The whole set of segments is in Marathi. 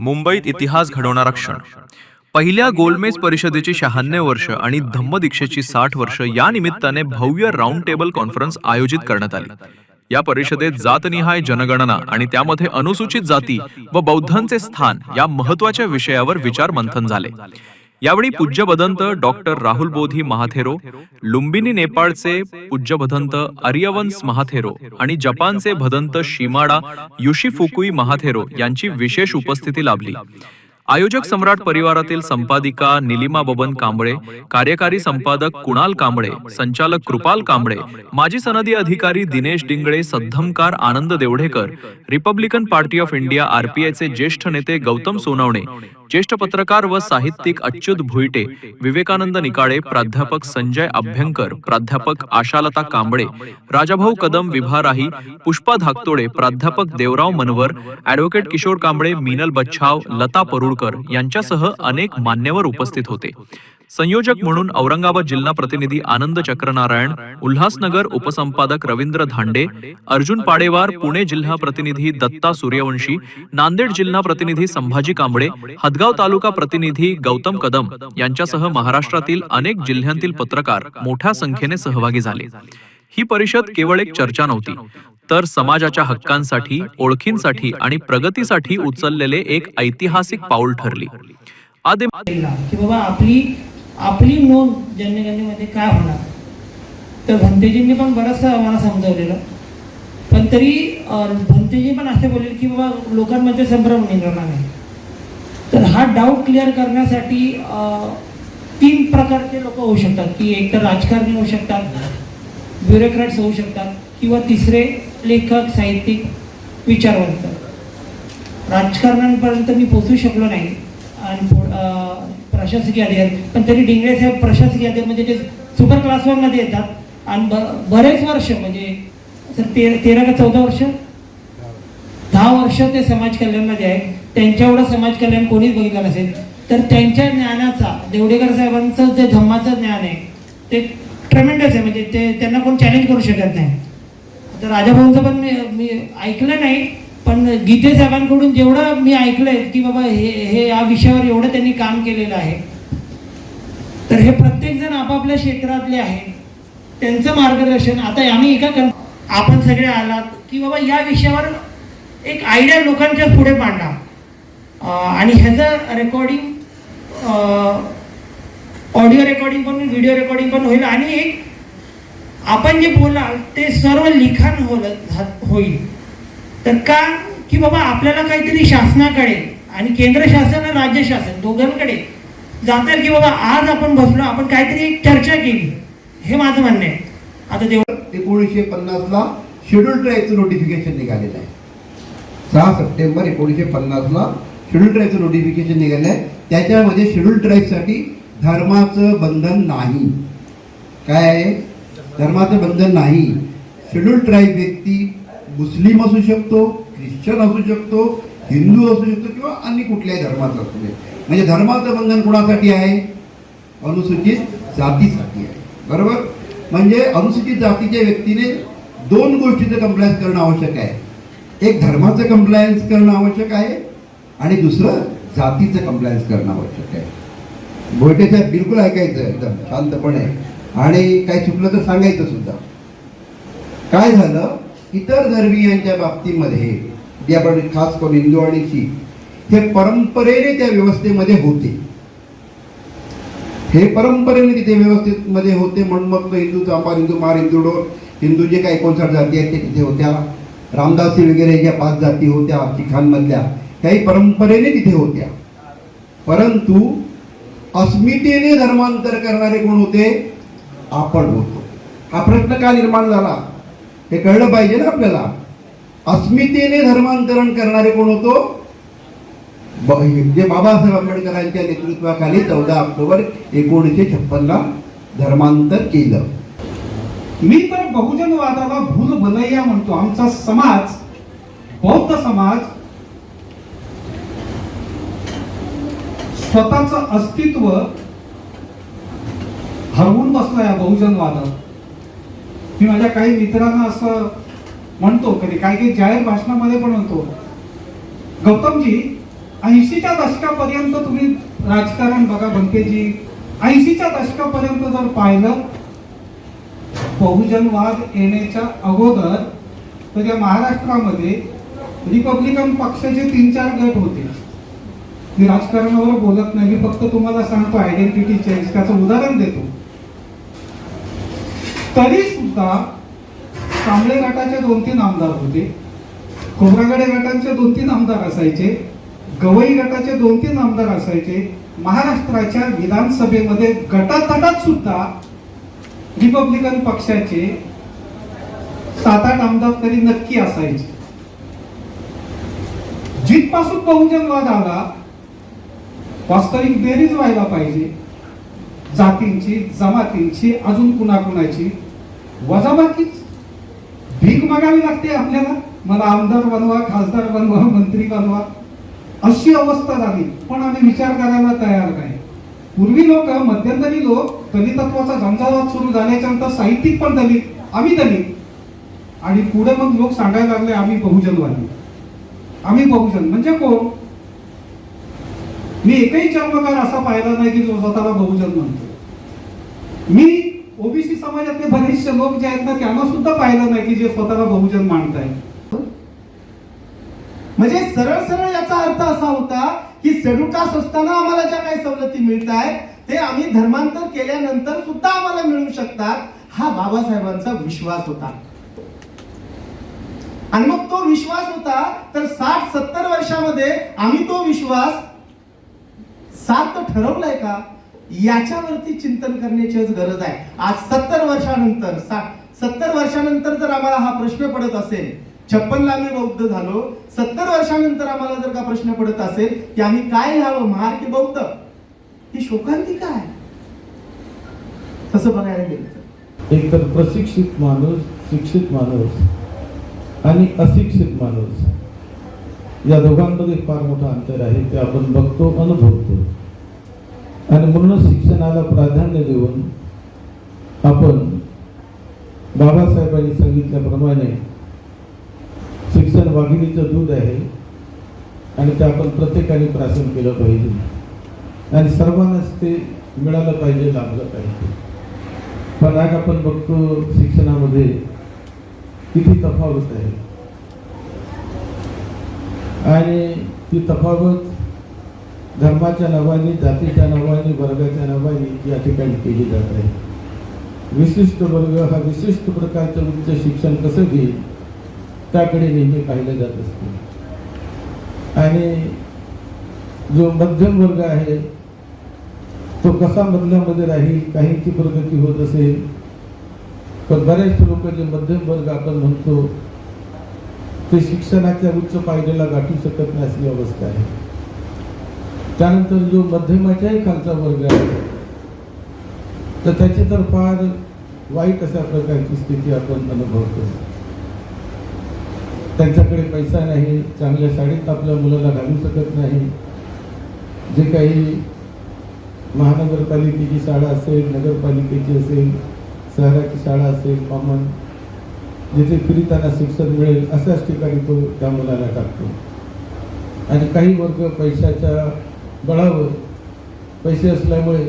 मुंबईत इतिहास घडवणारा क्षण. पहिल्या गोलमेज परिषदेची शहाण्णव वर्ष आणि धम्मदीक्षेची साठ वर्ष या निमित्ताने भव्य राऊंड टेबल कॉन्फरन्स आयोजित करण्यात आली. या परिषदेत जातनिहाय जनगणना आणि त्यामध्ये अनुसूचित जाती व बौद्धांचे स्थान या महत्त्वाच्या विषयावर विचार मंथन झाले. यावेळी पूज्य भदंत डॉक्टर राहुल बोधी महाथेरो लुंबिनी नेपाळचे पूज्य भदंत आर्यवंश महाथेरो आणि जपानचे भदंत शिमाडा युशिफुकुई महाथेरो यांची विशेष उपस्थिती लाभली. आयोजक सम्राट परिवारातील संपादिका निलिमा बबन कांबळे कार्यकारी संपादक कुणाल कांबळे संचालक कृपाल कांबळे माजी सनदी अधिकारी Dinesh डिंगळे सद्धमकार Anand Devdhekar Republican party of India आरपीआयचे ज्येष्ठ नेते गौतम सोनवणे ज्येष्ठ पत्रकार व साहित्यिक अच्युत भुईटे विवेकानंद निकाळे प्राध्यापक संजय अभ्यंकर प्राध्यापक आशालता कांबळे राजाभाऊ कदम विभाराही पुष्पा धाकतोडे प्राध्यापक देवराव मनवर ऍडव्होकेट किशोर कांबळे मीनल बच्छाव लता परुळकर यांच्यासह अनेक मान्यवर उपस्थित होते. संयोजक म्हणून औरंगाबाद जिल्हा प्रतिनिधी आनंद चक्रनारायण उल्हासनगर उपसंपादक रवींद्र धांडे अर्जुन पाडेवार पुणे जिल्हा प्रतिनिधी दत्ता सूर्यवंशी नांदेड जिल्हा प्रतिनिधी संभाजी कांबळे हदगाव तालुका प्रतिनिधी गौतम कदम यांच्यासह महाराष्ट्रातील अनेक जिल्ह्यांतील पत्रकार मोठ्या संख्येने सहभागी झाले. ही परिषद केवळ एक चर्चा नव्हती तर समाजाच्या हक्कांसाठी ओळखींसाठी आणि प्रगतीसाठी उचललेले एक ऐतिहासिक पाऊल ठरली. आदे की बाबा आपली आपली नोंद जनगणनेमध्ये काय होणार? तर भंतेजींनी पण बराचसा आम्हाला समजवलेलं. पण तरी भंतेजी पण असे बोलले की बाबा लोकांमध्ये संभ्रम निर्माण आहे तर हा डाऊट क्लिअर करण्यासाठी तीन प्रकारचे लोक होऊ शकतात. की एक तर राजकारणी होऊ शकतात ब्युरोक्रॅट्स होऊ शकतात किंवा तिसरे लेखक साहित्यिक विचारवंत. राजकारणापर्यंत मी पोचू शकलो नाही. आणि प्रशासकीय अधिकारी. पण तरी डिंगळे साहेब प्रशासकीय अधिकारी म्हणजे ते सुपर क्लासवरमध्ये येतात. आणि ब- बरेच वर्ष म्हणजे सर तेरा तेरा का चौदा वर्ष? दहा वर्ष ते समाज कल्याणमध्ये आहे त्यांच्या एवढं समाज कल्याण कोणीच बघितलं नसेल. तर त्यांच्या ज्ञानाचा देवडेकर साहेबांचं जे धम्माचं ज्ञान आहे ते ट्रेमेंडस आहे. म्हणजे ते त्यांना कोण चॅलेंज करू शकत नाही. तर राजाभाऊंचं पण मी मी ऐकलं नाही पण गीते साहेबांकडून जेवढं मी ऐकलंय की बाबा हे हे या विषयावर एवढं त्यांनी काम केलेलं आहे. तर हे प्रत्येक जण आपापल्या क्षेत्रातले आहे. त्यांचं मार्गदर्शन आता आम्ही एका कर आपण सगळे आलात की बाबा या विषयावर एक आयडिया लोकांच्या पुढे मांडा. आणि ह्याचं रेकॉर्डिंग ऑडिओ रेकॉर्डिंग पण व्हिडिओ रेकॉर्डिंग पण होईल. आणि एक आपण जे बोलाल ते सर्व लिखाण होल होईल. तर का? की बाबा आपल्याला काहीतरी शासनाकडे आणि केंद्र शासन आणि राज्य शासन दोघांकडे जाता की बाबा आज आपण बसलो आपण काहीतरी एक चर्चा केली. हे माझं म्हणणं आहे. आता देव एकोणीसशे पन्नासला शेड्यूल ट्राईबचं नोटिफिकेशन निघालेलं आहे. सहा सप्टेंबर एकोणीसशे पन्नासला शेड्यूल ट्राईबचं नोटिफिकेशन निघालं आहे. त्याच्यामध्ये शेड्यूल ट्राईबसाठी धर्माचं बंधन नाही. काय आहे? धर्माचं बंधन नाही. शेड्यूल ट्राईब व्यक्ती मुस्लिम असू शकतो ख्रिश्चन असू शकतो हिंदू असू शकतो किंवा अन्य कुठल्याही धर्माचा असू दे. म्हणजे धर्माचं बंधन कोणासाठी आहे? अनुसूचित जातीसाठी आहे. बरोबर? म्हणजे अनुसूचित जातीच्या व्यक्तीने दोन गोष्टीचं कंप्लायन्स करणं आवश्यक आहे. एक धर्माचं कंप्लायन्स करणं आवश्यक आहे आणि दुसरं जातीचं कंप्लायन्स करणं आवश्यक आहे. भोयटेचं बिलकुल ऐकायचं एकदम शांतपणे. आणि काही चुकलं तर सांगायचं सुद्धा. काय झालं? इतर धर्मीयांच्या बाबतीमध्ये जे आपण खास करून हिंदू आणि शीख हे परंपरेने त्या व्यवस्थेमध्ये होते. हे परंपरेने तिथे व्यवस्थेमध्ये होते म्हणून मग तो हिंदू चांपार हिंदू मार हिंदू डोर हिंदू जे काही एकोणसाठ जाती आहेत ते तिथे होत्या. रामदासी वगैरे ज्या पाच जाती होत्या शिखांमधल्या त्याही परंपरेने तिथे होत्या. परंतु अस्मितेने धर्मांतर करणारे कोण होते? आपण होतो. हा प्रश्न का निर्माण झाला? हे कळलं पाहिजे ना आपल्याला. अस्मितेने धर्मांतरण करणारे कोण होतो? जे बाबासाहेब आंबेडकरांच्या नेतृत्वाखाली चौदा ऑक्टोबर एकोणीसशे छप्पनला धर्मांतर केलं. मी तर बहुजनवादाला भूल भलैया म्हणतो. आमचा समाज बौद्ध समाज स्वतःचं अस्तित्व हरवून बसला या बहुजनवादात मी माझ्या काही मित्रांना असं म्हणतो कधी काही काही जाहीर भाषणामध्ये पण म्हणतो गौतमजी ऐंशीच्या दशकापर्यंत तुम्ही राजकारण बघा बंकेजी. ऐंशीच्या दशकापर्यंत जर पाहिलं बहुजनवाद येण्याच्या अगोदर तर या महाराष्ट्रामध्ये रिपब्लिकन पक्षाचे तीन चार गट होते. मी राजकारणावर बोलत नाही मी फक्त तुम्हाला सांगतो आयडेंटिटी चेंज त्याचं उदाहरण देतो. तरी सुद्धा कांबळे गटाचे दोन तीन आमदार होते. खोब्रागडे गटांचे दोन तीन आमदार असायचे. गवई गटाचे दोन तीन आमदार असायचे. महाराष्ट्राच्या विधानसभेमध्ये गटातटात सुद्धा रिपब्लिकन पक्षाचे सात आठ आमदार तरी नक्की असायचे. जिथपासून बहुजनवाद आला वास्तविक बेरीज व्हायला पाहिजे. जातींची जमातींची अजून कुणाकुणाची. वजाबाकीच भीक मागावी लागते आपल्याला. मला आमदार बनवा खासदार बनवा मंत्री बनवा. अशी अवस्था झाली. पण आम्ही विचार करायला तयार नाही. पूर्वी लोक मध्यंतरी लोक दलितत्वाचा झंझावात सुरू झाल्याच्यानंतर साहित्यिक पण दलित आम्ही दलित. आणि पुढे मग लोक सांगायला लागले आम्ही बहुजनवादी. आम्ही बहुजन. म्हणजे कोण? मी एकही चर्मकार असा पाहिला नाही की जो स्वतःला बहुजन म्हणतो. मी ओबीसी समाजातले बरेचसे लोक जे आहेत ना त्यांना सुद्धा पाहिलं नाही की जे स्वतःला बहुजन मानतायत. म्हणजे सरळ सरळ याचा अर्थ असा होता की सडुकास असताना आम्हाला ज्या काही सवलती मिळत आहेत ते आम्ही धर्मांतर केल्यानंतर सुद्धा आम्हाला मिळू शकतात हा बाबासाहेबांचा विश्वास होता. आणि मग तो विश्वास होता तर साठ सत्तर वर्षामध्ये आम्ही तो विश्वास सार्थ ठरवलंय का? याच्यावरती चिंतन करण्याची आज गरज आहे. आज सत्तर वर्षानंतर सत्तर वर्षानंतर जर आम्हाला हा प्रश्न पडत असेल छप्पनला आम्ही बौद्ध झालो सत्तर वर्षानंतर आम्हाला जर का प्रश्न पडत असेल की आम्ही काय लिहावं महार की बौद्ध? ही शोकांतिका आहे तसं बघायला गेलं एक तर प्रशिक्षित माणूस शिक्षित माणूस आणि अशिक्षित माणूस. या दोघांमध्ये फार मोठं अंतर आहे ते आपण बघतो अनुभवतो. आणि म्हणूनच शिक्षणाला प्राधान्य देऊन आपण बाबासाहेबांनी सांगितल्याप्रमाणे शिक्षण वाघिणीचं दूध आहे आणि ते आपण प्रत्येकाने प्राशन केलं पाहिजे. आणि सर्वांनाच ते मिळालं पाहिजे लाभलं पाहिजे. पण आज आपण बघतो शिक्षणामध्ये किती तफावत आहे. आणि ती तफावत धर्माच्या नावाने जातीच्या नावाने वर्गाच्या नावाने या ठिकाणी केली जात आहे. विशिष्ट वर्ग हा विशिष्ट प्रकारचं उच्च शिक्षण कसं घेईल त्याकडे नेहमी पाहिलं जात असते. आणि जो मध्यम वर्ग आहे तो कसा मधल्यामध्ये राहील काहींची प्रगती होत असेल पण बऱ्याच लोक जे मध्यम वर्ग आपण म्हणतो ते शिक्षणाच्या उच्च पायरीला गाठू शकत नाही अशी अवस्था आहे. त्यानंतर जो मध्यमाच्याही खालचा वर्ग आहे तर त्याची तर फार वाईट अशा प्रकारची स्थिती आपण अनुभवतो. त्यांच्याकडे पैसा नाही चांगल्या शाळेत आपल्या मुलाला घालू शकत नाही. जे काही महानगरपालिकेची शाळा असेल नगरपालिकेची असेल शहराची शाळा असेल कॉमन जिथे फिरताना शिक्षण मिळेल अशाच ठिकाणी तो त्या मुलाला टाकतो. आणि काही वर्ग पैशाच्या बळावर पैसे असल्यामुळे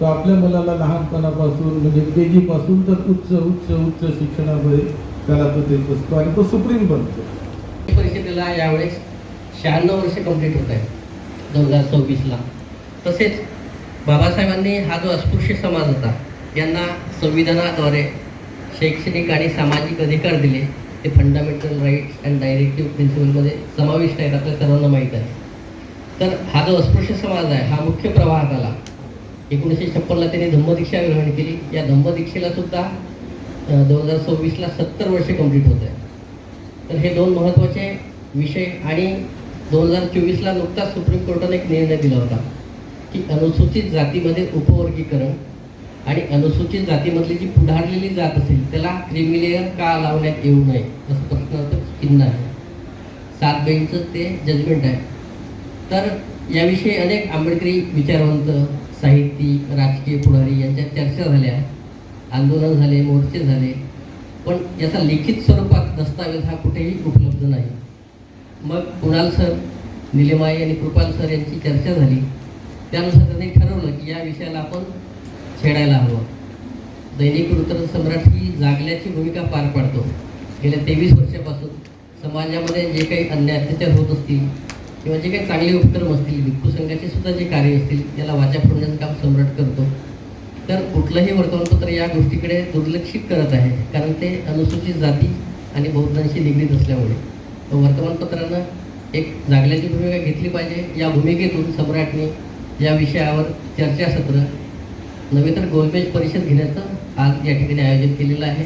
तो आपल्या मुलाला लहानपणापासून म्हणजे के जीपासून तर उच्च उच्च उच्च शिक्षणामध्ये त्याला तो देत असतो आणि तो सुप्रीम बनतो. परिषदेला यावेळेस शहाण्णव वर्ष कंप्लीट होत आहे दोन हजार सव्वीसला. तसेच बाबासाहेबांनी हा जो अस्पृश्य समाज होता यांना संविधानाद्वारे शैक्षणिक आणि सामाजिक अधिकार दिले ते फंडामेंटल राईट्स अँड डायरेक्टिव्ह प्रिन्सिपलमध्ये समाविष्ट आहेत आपल्या सर्वांना माहीत आहे. तर हा जो अस्पृश्य समाज आहे हा मुख्य प्रवाहात आला. एकोणीसशे छप्पनला त्यांनी धम्मदीक्षा ग्रहण केली. या धम्मदीक्षेला सुद्धा दोन हजार सव्वीसला सत्तर वर्षे कंप्लीट होत आहे तर हे दोन महत्त्वाचे विषय आणि दोन हजार चोवीसला नुकताच सुप्रीम कोर्टाने एक निर्णय दिला होता की अनुसूचित जातीमध्ये उपवर्गीकरण आणि अनुसूचित जातीमधली जी पुढारलेली जात असेल त्याला क्रिमिलेअर का लावण्यात येऊ नये असं प्रश्नाचं चिन्ह आहे. सात बेंचचं ते जजमेंट आहे. तर याविषयी अनेक आंबेडकरी विचारवंत साहित्यिक राजकीय पुढारी यांच्या चर्चा झाल्या आंदोलन झाले मोर्चे झाले. पण याचा लिखित स्वरूपात दस्तावेज हा कुठेही उपलब्ध नाही. मग कुणाल सर निलेमाई आणि कृपाल सर यांची चर्चा झाली. त्यानुसार त्यांनी ठरवलं की या विषयाला आपण छेडायला हवं. दैनिक वृत्तपत्र सम्राट ही जागल्याची भूमिका पार पाडतो. गेल्या तेवीस वर्षापासून समाजामध्ये जे काही अन्याय अत्याचार होत असतील किंवा जे काही चांगले उपक्रम असतील भिक्खू संघाचे सुद्धा जे कार्य असतील त्याला वाचा फोडण्याचं काम सम्राट करतो. तर कुठलंही वर्तमानपत्र या गोष्टीकडे दुर्लक्षित करत आहे कारण ते अनुसूचित जाती आणि बौद्धांशी निगडीत असल्यामुळे. वर्तमानपत्रानं एक जागल्याची भूमिका घेतली पाहिजे. या भूमिकेतून सम्राटने या विषयावर चर्चासत्र नव्हे तर गोलमेज परिषद घेण्याचं आज या ठिकाणी आयोजन केलेलं आहे.